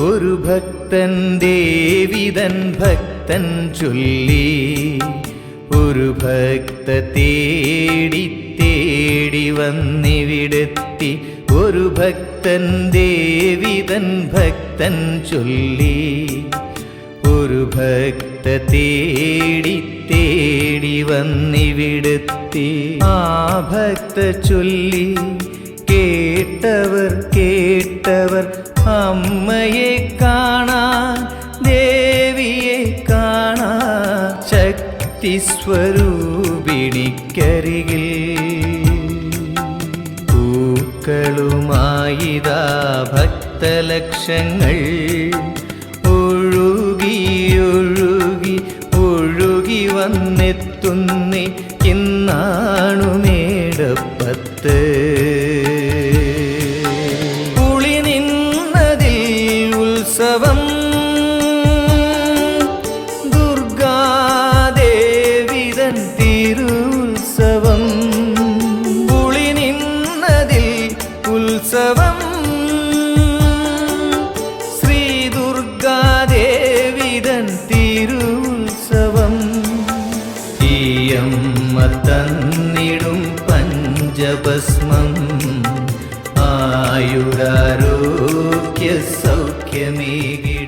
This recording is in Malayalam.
ഒരു ഭക്തൻ ദേവിതൻ ഭക്തൻ ചൊല്ലി ഒരു ഭക്ത തേടി തേടി വന്നിവിടെത്തി ഒരു ഭക്തൻ ദേവിതൻ ഭക്തൻ ചൊല്ലി ഒരു ഭക്ത തേടി തേടി വന്നിവിടെത്തി. ആ ഭക്ത ചൊല്ലി കേട്ടവർ കേട്ടവർ അമ്മയെ കാണാൻ ദേവിയെ കാണാൻ ശക്തി സ്വരൂപിണിക്കരികിൽ. പൂക്കളുമായിതാ ഭക്തലക്ഷങ്ങൾ ഒഴുകി ഒഴുകി ഒഴുകി വന്നെത്തുന്നേ. ഇന്നാണു മേടപ്പത്ത്. உற்சவம். துர்காதேவிதன் திருஉற்சவம் புளி நின்னதில் உற்சவம். ஸ்ரீ துர்காதேவிதன் திருஉற்சவம் ஈயம்ம தன்னிடும் பஞ்சபஸ்மம். ஆயுடாரோ സൗഖ്യമേകി